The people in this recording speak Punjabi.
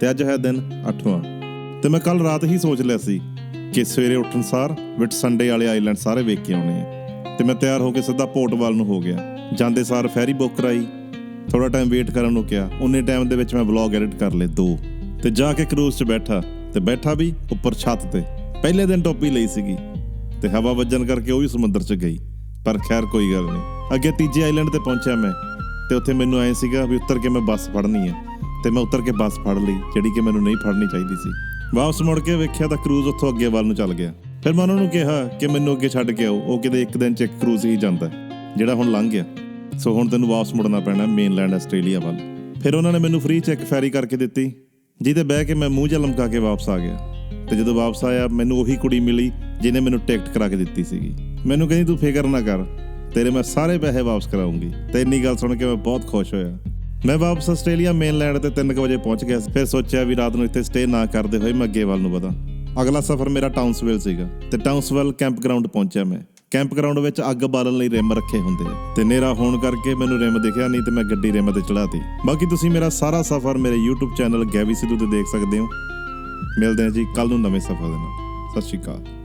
ਤੇ ਅੱਜ ਹੈ ਦਿਨ 8ਵਾਂ ਤੇ ਮੈਂ ਕੱਲ ਰਾਤ ਹੀ ਸੋਚ ਲਿਆ ਸੀ ਕਿ ਸਵੇਰੇ ਉੱਠਣ ਸਾਰ ਵਿਟ ਸੰਡੇ ਵਾਲੇ ਆਈਲੈਂਡ ਸਾਰੇ ਵੇਖ ਕੇ ਆਉਣੇ ਆ। ਤੇ ਮੈਂ ਤਿਆਰ ਹੋ ਕੇ ਸਿੱਧਾ ਪੋਰਟਵਾਲ ਨੂੰ ਹੋ ਗਿਆ। ਜਾਂਦੇ ਸਾਰ ਫੈਰੀ ਬੁੱਕ ਕਰਾਈ। ਥੋੜਾ ਟਾਈਮ ਵੇਟ ਕਰਨ ਨੂੰ ਕਿਹਾ। ਉਨੇ ਟਾਈਮ ਦੇ ਵਿੱਚ ਮੈਂ ਵਲੌਗ ਐਡਿਟ ਕਰ ਲਏ ਦੋ। ਤੇ ਜਾ ਕੇ ਕਰੂਜ਼ 'ਚ ਬੈਠਾ। ਤੇ ਬੈਠਾ ਵੀ ਉੱਪਰ ਛੱਤ ਤੇ। ਪਹਿਲੇ ਦਿਨ ਟੋਪੀ ਲਈ ਸੀਗੀ। ਤੇ ਹਵਾ ਵੱਜਣ ਕਰਕੇ ਉਹ ਵੀ ਸਮੁੰਦਰ 'ਚ ਗਈ। ਪਰ ਖੈਰ ਕੋਈ ਗੱਲ ਨਹੀਂ। ਅੱਗੇ ਤੀਜੇ ਆਈਲੈਂਡ ਤੇ ਪਹੁੰਚਿਆ ਮੈਂ। ਤੇ ਉੱਥੇ ਮੈਨੂੰ ਐ ਸੀਗਾ ਵੀ ਉੱਤਰ ਕੇ ਮੈਂ ਬੱਸ ਫੜਨੀ ਹੈ ਤੇ ਮੈਂ ਉੱਤਰ ਕੇ ਬੱਸ ਫੜ ਲਈ, ਜਿਹੜੀ ਕਿ ਮੈਨੂੰ ਨਹੀਂ ਫੜਨੀ ਚਾਹੀਦੀ ਸੀ। ਵਾਪਸ ਮੁੜ ਕੇ ਵੇਖਿਆ ਤਾਂ ਕਰੂਜ਼ ਉੱਥੋਂ ਅੱਗੇ ਵੱਲ ਨੂੰ ਚੱਲ ਗਿਆ। ਫਿਰ ਮੈਂ ਉਹਨਾਂ ਨੂੰ ਕਿਹਾ ਕਿ ਮੈਨੂੰ ਅੱਗੇ ਛੱਡ ਕੇ ਆਓ, ਉਹ ਕਿਤੇ ਇੱਕ ਦਿਨ ਚ ਇੱਕ ਕਰੂਜ਼ ਹੀ ਜਾਂਦਾ, ਜਿਹੜਾ ਹੁਣ ਲੰਘ ਗਿਆ। ਸੋ ਹੁਣ ਤੈਨੂੰ ਵਾਪਸ ਮੁੜਨਾ ਪੈਣਾ ਮੇਨਲੈਂਡ ਆਸਟ੍ਰੇਲੀਆ ਵੱਲ। ਫਿਰ ਉਹਨਾਂ ਨੇ ਮੈਨੂੰ ਫ੍ਰੀ ਚ ਇੱਕ ਫੈਰੀ ਕਰਕੇ ਦਿੱਤੀ, ਜਿਹਦੇ ਬਹਿ ਕੇ ਮੈਂ ਮੂੰਹ ਜਿਹਾ ਲਮਕਾ ਕੇ ਵਾਪਸ ਆ ਗਿਆ। ਤੇ ਜਦੋਂ ਵਾਪਸ ਆਇਆ, ਮੈਨੂੰ ਉਹੀ ਕੁੜੀ ਮਿਲੀ, ਜਿਹਨੇ ਮੈਨੂੰ ਟਿਕਟ ਕਰਾ ਕੇ ਦਿੱਤੀ ਸੀਗੀ। ਮੈਨੂੰ ਕਹਿੰਦੀ, ਤੂੰ ਫਿਕਰ ਨਾ ਕਰ, ਤੇਰੇ ਮੈਂ ਸਾਰੇ ਪੈਸੇ ਵਾਪਸ ਕਰਾਉਂਗੀ। ਤੇ ਇੰਨੀ ਗੱਲ ਸੁਣ ਕੇ ਮੈਂ ਬਹੁਤ ਖੁਸ਼ ਹੋਇਆ। ਮੈਂ ਵਾਪਸ ਆਸਟ੍ਰੇਲੀਆ ਮੇਨਲੈਂਡ ਤੇ 3 ਵਜੇ ਪਹੁੰਚ ਗਿਆ ਫਿਰ ਸੋਚਿਆ ਵੀ ਰਾਤ ਨੂੰ ਇੱਥੇ ਸਟੇ ਨਾ ਕਰਦੇ ਹੋਏ ਮੈਂ ਅੱਗੇ ਵੱਲ ਨੂੰ ਵਧਾਂ। ਅਗਲਾ ਸਫ਼ਰ ਮੇਰਾ ਟਾਊਨਸਵਿਲ ਸੀਗਾ ਤੇ ਟਾਊਨਸਵਿਲ ਕੈਂਪ ਗਰਾਊਂਡ ਪਹੁੰਚਿਆ ਮੈਂ। ਕੈਂਪ ਗਰਾਊਂਡ ਵਿੱਚ ਅੱਗ ਬਾਲਣ ਲਈ ਰਿਮ ਰੱਖੇ ਹੁੰਦੇ ਆ ਤੇ ਨੇਰਾ ਹੋਣ ਕਰਕੇ ਮੈਨੂੰ ਰਿਮ ਦਿਖਿਆ ਨਹੀਂ ਤੇ ਮੈਂ ਗੱਡੀ ਰਿਮ ਤੇ ਚੜਾਤੀ ਬਾਕੀ ਤੁਸੀਂ ਮੇਰਾ ਸਾਰਾ ਸਫ਼ਰ ਮੇਰੇ YouTube ਚੈਨਲ ਗੈਵੀ ਸਿੱਧੂ ਤੇ ਦੇਖ ਸਕਦੇ ਹੋ। ਮਿਲਦੇ ਹਾਂ ਜੀ ਕੱਲ ਨੂੰ ਨਵੇਂ ਸਫ਼ਰ ਦੇ ਨਾਲ। ਸਤਿ ਸ਼੍ਰੀ ਅਕਾਲ।